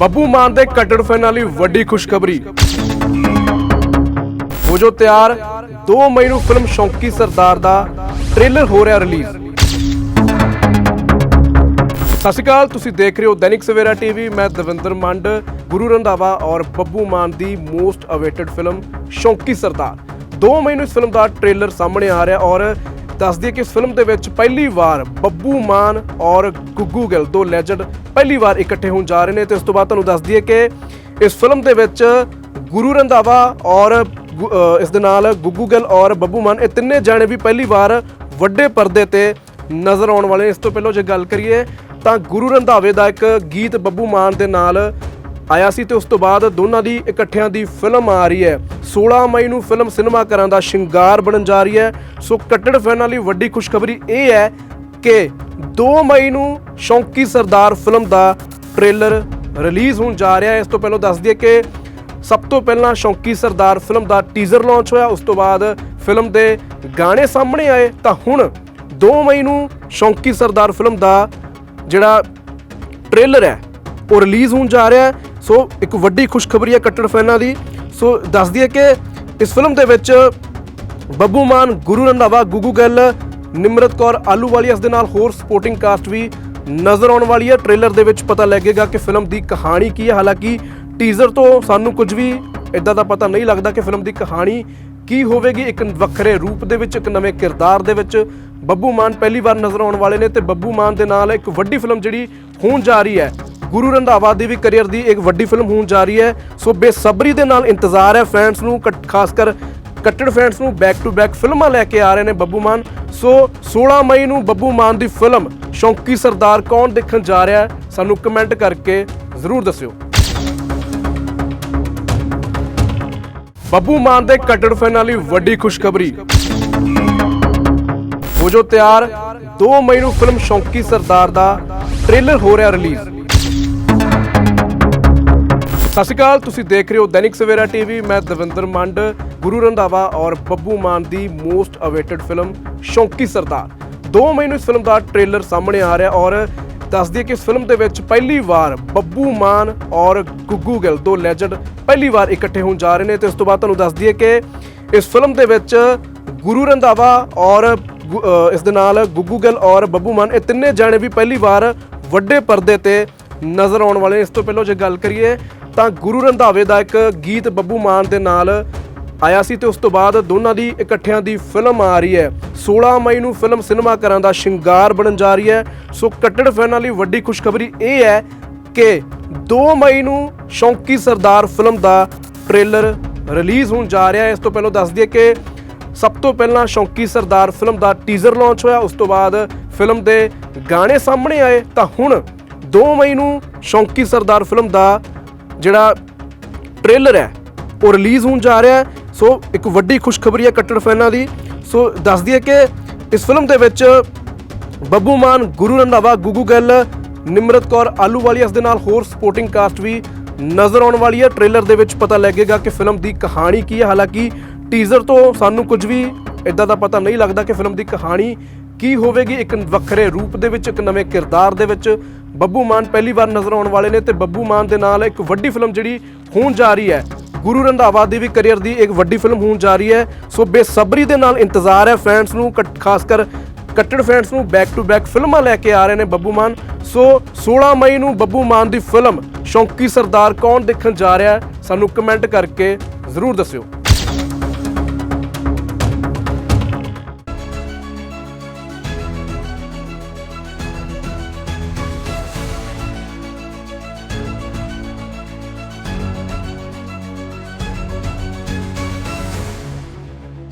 ਬੱਬੂ ਮਾਨ ਦੇ ਕੱਟੜ ਫੈਨਾਂ ਲਈ ਵੱਡੀ ਖੁਸ਼ਖਬਰੀ। ਹੋ ਜੋ ਤਿਆਰ 2 ਮਈ ਨੂੰ ਫਿਲਮ ਸ਼ੌਂਕੀ ਸਰਦਾਰ ਦਾ ਟ੍ਰੇਲਰ ਹੋ ਰਿਹਾ ਰਿਲੀਜ਼। ਸਤਿ ਸ਼੍ਰੀ ਅਕਾਲ, ਤੁਸੀਂ ਦੇਖ ਰਹੇ ਹੋ ਦੈਨਿਕ ਸਵੇਰਾ ਟੀਵੀ। ਮੈਂ ਦਵਿੰਦਰ ਮੰਡ, ਗੁਰੂ ਰੰਧਾਵਾ ਔਰ ਬੱਬੂ ਮਾਨ ਦੀ most awaited film Shaunki Sardaar. 2 ਮਈ ਨੂੰ ਇਸ ਫਿਲਮ ਦਾ ਟ੍ਰੇਲਰ ਸਾਹਮਣੇ ਆ ਰਿਹਾ ਔਰ ਦੱਸ ਦਈਏ ਕਿ ਇਸ ਫਿਲਮ ਦੇ ਵਿੱਚ ਪਹਿਲੀ ਵਾਰ ਬੱਬੂ ਮਾਨ ਔਰ ਗੁੱਗੂ ਗਿੱਲ, ਦੋ ਲੈਜੈਂਡ ਪਹਿਲੀ ਵਾਰ ਇਕੱਠੇ ਹੋਣ ਜਾ ਰਹੇ ਨੇ ਤੇ ਉਸ ਤੋਂ ਬਾਅਦ ਤੁਹਾਨੂੰ ਦੱਸ ਦਈਏ ਕਿ ਇਸ ਫਿਲਮ ਦੇ ਵਿੱਚ ਗੁਰੂ ਰੰਧਾਵਾ ਔਰ ਗੁ- ਇਸ ਦੇ ਨਾਲ ਗੁੱਗੂ ਗਿੱਲ ਔਰ ਬੱਬੂ ਮਾਨ, ਇਹ ਤਿੰਨੇ ਜਾਣੇ ਵੀ ਪਹਿਲੀ ਵਾਰ ਵੱਡੇ ਪਰਦੇ ਤੇ ਨਜ਼ਰ ਆਉਣ ਵਾਲੇ ਇਸ ਤੋਂ ਪਹਿਲਾਂ ਜੇ ਗੱਲ ਕਰੀਏ ਤਾਂ ਗੁਰੂ ਰੰਧਾਵੇ ਦਾ ਇੱਕ ਗੀਤ ਬੱਬੂ ਮਾਨ ਦੇ ਨਾਲ ਆਇਆ ਸੀ ਤੇ ਉਸ ਤੋਂ ਬਾਅਦ ਦੋਨਾਂ ਦੀ ਇਕੱਠਿਆਂ ਦੀ ਫਿਲਮ ਆ ਰਹੀ ਹੈ। 16 ਮਈ ਨੂੰ ਫਿਲਮ ਸਿਨੇਮਾ ਘਰਾਂ ਦਾ ਸ਼ਿੰਗਾਰ ਬਣਨ ਜਾ ਰਹੀ ਹੈ। ਸੋ ਕੱਟੜ ਫੈਨਾਂ ਲਈ ਵੱਡੀ ਖੁਸ਼ਖਬਰੀ ਇਹ ਹੈ ਕਿ 2 ਮਈ ਨੂੰ ਸ਼ੌਂਕੀ ਸਰਦਾਰ ਫਿਲਮ ਦਾ ਟ੍ਰੇਲਰ ਰਿਲੀਜ਼ ਹੋਣ ਜਾ ਰਿਹਾ ਹੈ। ਇਸ ਤੋਂ ਪਹਿਲਾਂ ਦੱਸ ਦਈਏ ਕਿ ਸਭ ਤੋਂ ਪਹਿਲਾਂ ਸ਼ੌਂਕੀ ਸਰਦਾਰ ਫਿਲਮ ਦਾ ਟੀਜ਼ਰ ਲਾਂਚ ਹੋਇਆ। ਉਸ ਤੋਂ ਬਾਅਦ ਫਿਲਮ ਦੇ ਗਾਣੇ ਸਾਹਮਣੇ ਆਏ। ਤਾਂ ਹੁਣ 2 ਮਈ ਨੂੰ ਸ਼ੌਂਕੀ ਸਰਦਾਰ ਫਿਲਮ ਦਾ ਜਿਹੜਾ ਟ੍ਰੇਲਰ ਹੈ, ਉਹ ਰਿਲੀਜ਼ ਹੋਣ ਜਾ ਰਿਹਾ ਹੈ। ਸੋ ਇੱਕ ਵੱਡੀ ਖੁਸ਼ਖਬਰੀ ਹੈ ਕੱਟੜ ਫੈਨਾਂ ਦੀ। ਸੋ ਦੱਸ ਦਈਏ ਕਿ ਇਸ ਫਿਲਮ ਦੇ ਵਿੱਚ ਬੱਬੂ ਮਾਨ, ਗੁਰੂ ਰੰਧਾਵਾ, ਗੁੱਗੂ ਗਿੱਲ, ਨਿਮਰਤ ਕੌਰ ਆਲੂਵਾਲੀਆ ਇਸ ਦੇ ਨਾਲ ਹੋਰ ਸਪੋਰਟਿੰਗ ਕਾਸਟ ਵੀ ਨਜ਼ਰ ਆਉਣ ਵਾਲੀ ਹੈ। ਟ੍ਰੇਲਰ ਦੇ ਵਿੱਚ ਪਤਾ ਲੱਗੇਗਾ ਕਿ ਫਿਲਮ ਦੀ ਕਹਾਣੀ ਕੀ ਹੈ। ਹਾਲਾਂਕਿ ਟੀਜ਼ਰ ਤੋਂ ਸਾਨੂੰ ਕੁਝ ਵੀ ਇਦਾਂ ਦਾ ਪਤਾ ਨਹੀਂ ਲੱਗਦਾ ਕਿ ਫਿਲਮ ਦੀ ਕਹਾਣੀ ਕੀ ਹੋਵੇਗੀ। ਇੱਕ ਵੱਖਰੇ ਰੂਪ ਦੇ ਵਿੱਚ, ਇੱਕ ਨਵੇਂ ਕਿਰਦਾਰ ਦੇ ਵਿੱਚ ਬੱਬੂ ਮਾਨ ਪਹਿਲੀ ਵਾਰ ਨਜ਼ਰ ਆਉਣ ਵਾਲੇ ਨੇ ਤੇ ਬੱਬੂ ਮਾਨ ਦੇ ਨਾਲ ਇੱਕ ਵੱਡੀ ਫਿਲਮ ਜਿਹੜੀ ਹੋਣ ਜਾ ਰਹੀ ਹੈ। ਗੁਰੂ ਰੰਧਾਵਾ ਦੀ ਵੀ ਕੈਰੀਅਰ ਦੀ ਇੱਕ ਵੱਡੀ ਫਿਲਮ ਹੋਣ ਜਾ ਰਹੀ ਹੈ। ਸੋ ਬੇਸਬਰੀ ਦੇ ਨਾਲ ਇੰਤਜ਼ਾਰ ਹੈ। ਫੈਨਸ ਨੂੰ ਕੱਟ- ਖਾਸ ਕਰ ਕੱਟੜ ਫੈਨਸ ਨੂੰ ਬੈਕ ਟੂ ਬੈਕ ਫਿਲਮਾਂ ਲੈ ਕੇ ਆ ਰਹੇ ਨੇ ਬੱਬੂ ਮਾਨ। ਸੋ 16 ਮਈ ਨੂੰ ਬੱਬੂ ਮਾਨ ਦੀ ਫਿਲਮ ਸ਼ੌਂਕੀ ਸਰਦਾਰ ਕੌਣ ਦੇਖਣ ਜਾ ਰਿਹਾ ਹੈ? ਸਾਨੂੰ ਕਮੈਂਟ ਕਰਕੇ ਜ਼ਰੂਰ ਦੱਸਿਓ। ਬੱਬੂ ਮਾਨ ਦੇ ਕੱਟੜ ਫੈਨਾਂ ਲਈ ਵੱਡੀ ਖੁਸ਼ਖਬਰੀ। ਹੋ ਜੋ ਤਿਆਰ 2 ਮਈ ਨੂੰ ਫਿਲਮ ਸ਼ੌਂਕੀ ਸਰਦਾਰ ਦਾ ਟ੍ਰੇਲਰ ਹੋ ਰਿਹਾ ਰਿਲੀਜ਼ ਸਤਿ ਸ਼੍ਰੀ ਅਕਾਲ, ਤੁਸੀਂ ਦੇਖ ਰਹੇ ਹੋ ਦੈਨਿਕ ਸਵੇਰਾ ਟੀਵੀ। ਮੈਂ ਦਵਿੰਦਰ ਮੰਡ, ਗੁਰੂ ਰੰਧਾਵਾ ਔਰ ਬੱਬੂ ਮਾਨ ਦੀ most awaited film Shaunki Sardaar. 2 ਮਈ ਨੂੰ ਇਸ ਫਿਲਮ ਦਾ ਟ੍ਰੇਲਰ ਸਾਹਮਣੇ ਆ ਰਿਹਾ ਔਰ ਦੱਸ ਦਈਏ ਕਿ ਇਸ ਫਿਲਮ ਦੇ ਵਿੱਚ ਪਹਿਲੀ ਵਾਰ ਬੱਬੂ ਮਾਨ ਔਰ ਗੁੱਗੂ ਗਿੱਲ, ਦੋ ਲੈਜੈਂਡ ਪਹਿਲੀ ਵਾਰ ਇਕੱਠੇ ਹੋਣ ਜਾ ਰਹੇ ਨੇ ਤੇ ਉਸ ਤੋਂ ਬਾਅਦ ਤੁਹਾਨੂੰ ਦੱਸ ਦਈਏ ਕਿ ਇਸ ਫਿਲਮ ਦੇ ਵਿੱਚ ਗੁਰੂ ਰੰਧਾਵਾ ਔਰ ਗੁ- ਇਸ ਦੇ ਨਾਲ ਗੁੱਗੂ ਗਿੱਲ ਔਰ ਬੱਬੂ ਮਾਨ, ਇਹ ਤਿੰਨੇ ਜਾਣੇ ਵੀ ਪਹਿਲੀ ਵਾਰ ਵੱਡੇ ਪਰਦੇ ਤੇ ਨਜ਼ਰ ਆਉਣ ਵਾਲੇ ਇਸ ਤੋਂ ਪਹਿਲਾਂ ਜੇ ਗੱਲ ਕਰੀਏ ਤਾਂ ਗੁਰੂ ਰੰਧਾਵੇ ਦਾ ਇੱਕ ਗੀਤ ਬੱਬੂ ਮਾਨ ਦੇ ਨਾਲ ਆਇਆ ਸੀ ਤੇ ਉਸ ਤੋਂ ਬਾਅਦ ਦੋਨਾਂ ਦੀ ਇਕੱਠਿਆਂ ਦੀ ਫਿਲਮ ਆ ਰਹੀ ਹੈ। 16 ਮਈ ਨੂੰ ਫਿਲਮ ਸਿਨੇਮਾ ਘਰਾਂ ਦਾ ਸ਼ਿੰਗਾਰ ਬਣਨ ਜਾ ਰਹੀ ਹੈ। ਸੋ ਕੱਟੜ ਫੈਨਾਂ ਲਈ ਵੱਡੀ ਖੁਸ਼ਖਬਰੀ ਇਹ ਹੈ ਕਿ 2 ਮਈ ਨੂੰ ਸ਼ੌਂਕੀ ਸਰਦਾਰ ਫਿਲਮ ਦਾ ਟ੍ਰੇਲਰ ਰਿਲੀਜ਼ ਹੋਣ ਜਾ ਰਿਹਾ ਹੈ। ਇਸ ਤੋਂ ਪਹਿਲਾਂ ਦੱਸ ਦਈਏ ਕਿ ਸਭ ਤੋਂ ਪਹਿਲਾਂ ਸ਼ੌਂਕੀ ਸਰਦਾਰ ਫਿਲਮ ਦਾ ਟੀਜ਼ਰ ਲਾਂਚ ਹੋਇਆ। ਉਸ ਤੋਂ ਬਾਅਦ ਫਿਲਮ ਦੇ ਗਾਣੇ ਸਾਹਮਣੇ ਆਏ। ਤਾਂ ਹੁਣ 2 ਮਈ ਨੂੰ ਸ਼ੌਂਕੀ ਸਰਦਾਰ ਫਿਲਮ ਦਾ ਜਿਹੜਾ ਟ੍ਰੇਲਰ ਹੈ, ਉਹ ਰਿਲੀਜ਼ ਹੋਣ ਜਾ ਰਿਹਾ ਹੈ। ਸੋ ਇੱਕ ਵੱਡੀ ਖੁਸ਼ਖਬਰੀ ਹੈ ਕੱਟੜ ਫੈਨਾਂ ਦੀ। ਸੋ ਦੱਸਦੀ ਹੈ ਕਿ ਇਸ ਫਿਲਮ ਦੇ ਵਿੱਚ ਬੱਬੂ ਮਾਨ, ਗੁਰੂ ਰੰਧਾਵਾ, ਗੁੱਗੂ ਗਿੱਲ, ਨਿਮਰਤ ਕੌਰ ਆਲੂਵਾਲੀਆ ਇਸ ਦੇ ਨਾਲ ਹੋਰ ਸਪੋਰਟਿੰਗ ਕਾਸਟ ਵੀ ਨਜ਼ਰ ਆਉਣ ਵਾਲੀ ਹੈ। ਟ੍ਰੇਲਰ ਦੇ ਵਿੱਚ ਪਤਾ ਲੱਗੇਗਾ ਕਿ ਫਿਲਮ ਦੀ ਕਹਾਣੀ ਕੀ ਹੈ। ਹਾਲਾਂਕਿ ਟੀਜ਼ਰ ਤੋਂ ਸਾਨੂੰ ਕੁਝ ਵੀ ਇਦਾਂ ਦਾ ਪਤਾ ਨਹੀਂ ਲੱਗਦਾ ਕਿ ਫਿਲਮ ਦੀ ਕਹਾਣੀ ਕੀ ਹੋਵੇਗੀ। ਇੱਕ ਵੱਖਰੇ ਰੂਪ ਦੇ ਵਿੱਚ, ਇੱਕ ਨਵੇਂ ਕਿਰਦਾਰ ਦੇ ਵਿੱਚ। ਬੱਬੂ ਮਾਨ ਪਹਿਲੀ ਵਾਰ ਨਜ਼ਰ ਆਉਣ ਵਾਲੇ ਨੇ ਤੇ ਬੱਬੂ ਮਾਨ ਦੇ ਨਾਲ ਇੱਕ ਵੱਡੀ ਫਿਲਮ ਜਿਹੜੀ ਹੋਣ ਜਾ ਰਹੀ ਹੈ, ਗੁਰੂ ਰੰਧਾਵਾ ਦੀ ਵੀ ਕੈਰੀਅਰ ਦੀ ਇੱਕ ਵੱਡੀ ਫਿਲਮ ਹੋਣ ਜਾ ਰਹੀ ਹੈ। ਸੋ ਬੇਸਬਰੀ ਦੇ ਨਾਲ ਇੰਤਜ਼ਾਰ ਹੈ ਫੈਨਸ ਨੂੰ ਕੱਟ- ਖਾਸ ਕਰ ਕੱਟੜ ਫੈਨਸ ਨੂੰ ਬੈਕ ਟੂ ਬੈਕ ਫਿਲਮਾਂ ਲੈ ਕੇ ਆ ਰਹੇ ਨੇ ਬੱਬੂ ਮਾਨ। ਸੋ 16 ਮਈ ਨੂੰ ਬੱਬੂ ਮਾਨ ਦੀ ਫਿਲਮ ਸ਼ੌਂਕੀ ਸਰਦਾਰ ਕੌਣ ਦੇਖਣ ਜਾ ਰਿਹਾ ਸਾਨੂੰ ਕਮੈਂਟ ਕਰਕੇ ਜ਼ਰੂਰ ਦੱਸਿਓ।